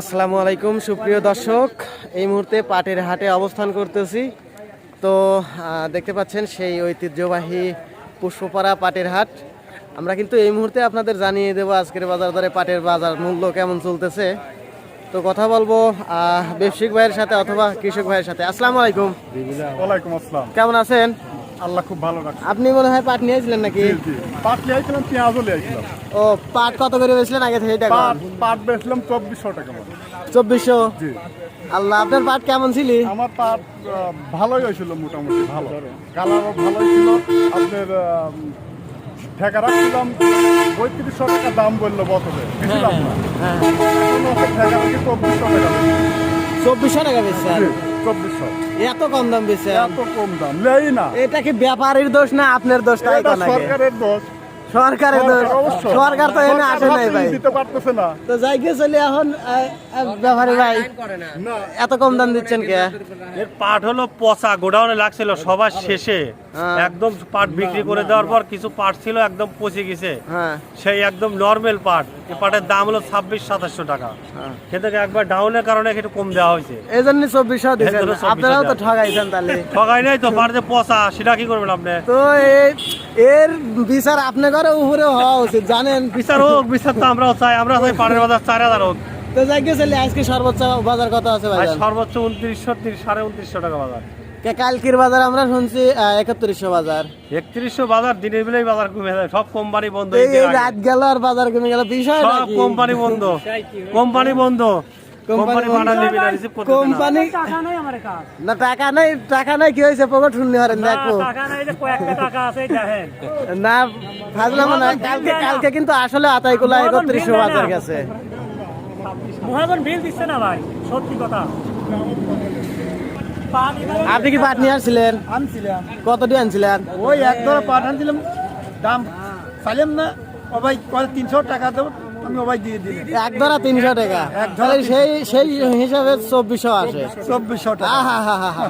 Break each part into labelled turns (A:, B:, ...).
A: আসসালামু আলাইকুম সুপ্রিয় দর্শক। এই মুহূর্তে পাটের হাটে অবস্থান করতেছি। তো দেখতে পাচ্ছেন সেই ঐতিহ্যবাহী পুষ্পপাড়া পাটের হাট। আমরা কিন্তু এই মুহূর্তে আপনাদের জানিয়ে দেবো আজকের বাজার দরে পাটের বাজার মূল্য কেমন চলতেছে। তো কথা বলব আহ, ব্যবসায়িক ভাইয়ের সাথে অথবা কৃষক ভাইয়ের সাথে। আসসালামু আলাইকুম।
B: ওয়ালাইকুম আসসালাম।
A: কেমন আছেন?
B: আল্লাহ খুব ভালো রাখছে।
A: আপনি মনে হয় পাট নিয়েছিলেন নাকি?
B: পাট লিয়াইছিলাম পেঁয়াজও লিয়াইছিলাম
A: ও পাট কত করে বেচলেন আগে থেকে এটা
B: পাট বেচলাম চব্বিশশো টাকা
A: চব্বিশশো?
B: জি।
A: আল্লাহ আপনার পাট কেমন ছিলি?
B: আমার পাট ভালোই হয়েছিল মোটামুটি ভালো। কালারও ভালোই ছিল। আপনার ঠেকা রাখছিলাম পঁয়ত্রিশশো টাকা দাম বলল না।
A: হ্যাঁ
B: এখন হচ্ছে ঠেকা রাখি চব্বিশশো টাকা
A: চব্বিশশো টাকা
B: জি। চব্বিশশো
A: এত কম দাম
B: এত কম দাম না।
A: এটা কি ব্যাপারীর দোষ না আপনার দোষ? তাই?
B: সরকারের দোষ।
A: সরকারের
B: সরকার
A: তো এনে আসে নাই ভাই।
B: দিতে পারতেছে না।
A: তো যাই গিয়ে চলি এখন ভাই। এত কম দাম দিচ্ছেন কে?
C: এর পাট হলো পচা গোডাউনে লাগছিল সবার শেষে। একদম পাট বিক্রি করে দেওয়ার পর কিছু পাট ছিল একদম পচে গেছে।
A: হ্যাঁ।
C: সেই একদম নর্মাল পাট এই পাটের দাম হলো ছাব্বিশ সাতাশশো টাকা।
A: হ্যাঁ।
C: কিন্তু একবার ডাউনের কারণে একটু কম দেওয়া হয়েছে।
A: এই জন্য
C: 2400
A: আপনারাও তো ঠগাইছেন তাহলে।
C: ঠগাই নাই তো পাট পচা সেটা কি করবেন আপনি?
A: তো এর বিচার আপনার উপরে হওয়া উচিত জানেন।
C: বিচার হোক বিচার তো আমরাও চাই। আমরা চাই পাটের বাজার চার হাজার হোক।
A: তো যাই চলি আজকে সর্বোচ্চ বাজার কত আছে ভাই
C: সর্বোচ্চ উনত্রিশশো সাড়ে উনত্রিশশো টাকা বাজার।
A: কালকির বাজার আমরা শুনছি একত্রিশশো বাজার।
C: একত্রিশশো বাজার দিনের বেলায় বাজার কমে যায়। সব কোম্পানি বন্ধ
A: এই রাত গেল আর বাজার কমে গেল। বিষয়
C: সব কোম্পানি বন্ধ। কোম্পানি বন্ধ। কোম্পানি না।
A: কোম্পানি
D: টাকা
A: না টাকা নাই টাকা নাই কি হয়েছে? পকেট হারেন দেখো। না কালকে কালকে কিন্তু আসলে আতাইকুলা একত্রিশশো বাজার গেছে।
D: বিল দিচ্ছে না ভাই সত্যি কথা। পানি
A: আপনি কি পাট নিয়ে আসছিলেন?
E: আনছিলাম।
A: কত দিয়ে আনছিলেন?
E: ওই এক ধরে পাট আনছিলাম। দাম চাইলাম না। ওভাই কয়েক তিনশো টাকা দেবো আমি দিয়ে দিই
A: এক ধরা তিনশো টাকা। তাহলে সেই সেই হিসাবে চব্বিশশো আসে।
E: চব্বিশশো টাকা।
A: আহা হা হা হা।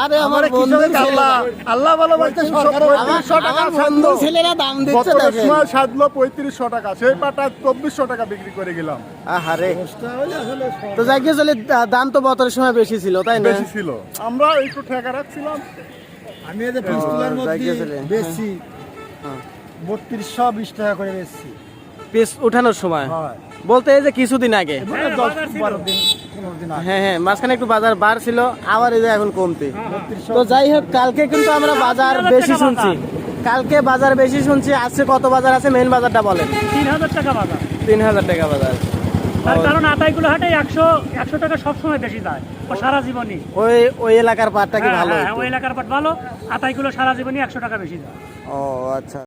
A: আরে আমার
E: আমার
A: বন্ধু
E: আল্লাহ আল্লাহ ভালো সরকার
B: পঁয়ত্রিশশো টাকা
A: বন্ধু ছেলেরা দাম দিচ্ছে দেখেন
B: সময় সাধলো পঁয়ত্রিশশো টাকা সেই পাটা চব্বিশশো টাকা বিক্রি করে গেলাম।
A: আহারে। তো যাই চলে দাম তো বছরের সময় বেশি ছিল তাই না?
B: বেশি ছিল। আমরা একটু ঠেকা রাখছিলাম।
E: আমি এই যে পিস্তুলার মধ্যে বেশি। বত্রিশশো বিশ টাকা করে বেশি।
A: পিস উঠানোর সময়? বলতে এই যে কিছুদিন আগে।
E: দশ বারো দিন আগে
A: হ্যাঁ হ্যাঁ মাঝখানে একটু বাজার বার ছিল আবার এই যে এখন কমতে। তো যাই হোক কালকে কিন্তু আমরা বাজার বেশি শুনছি। কালকে বাজার বেশি শুনছি আজকে কত বাজার আছে মেন বাজারটা বলেন।
D: তিন হাজার টাকা বাজার।
A: তিন হাজার টাকা বাজার।
D: তার কারণ আটাইগুলো হাটে একশো একশো টাকা সবসময় বেশি যায় ও সারা জীবনই।
A: ওই ওই এলাকার পাটটা কি
D: হ্যাঁ,
A: ভালো
D: হ্যাঁ, ওই এলাকার পাট ভালো আটাইগুলো সারা জীবনই একশো টাকা বেশি যায়।
A: ও আচ্ছা।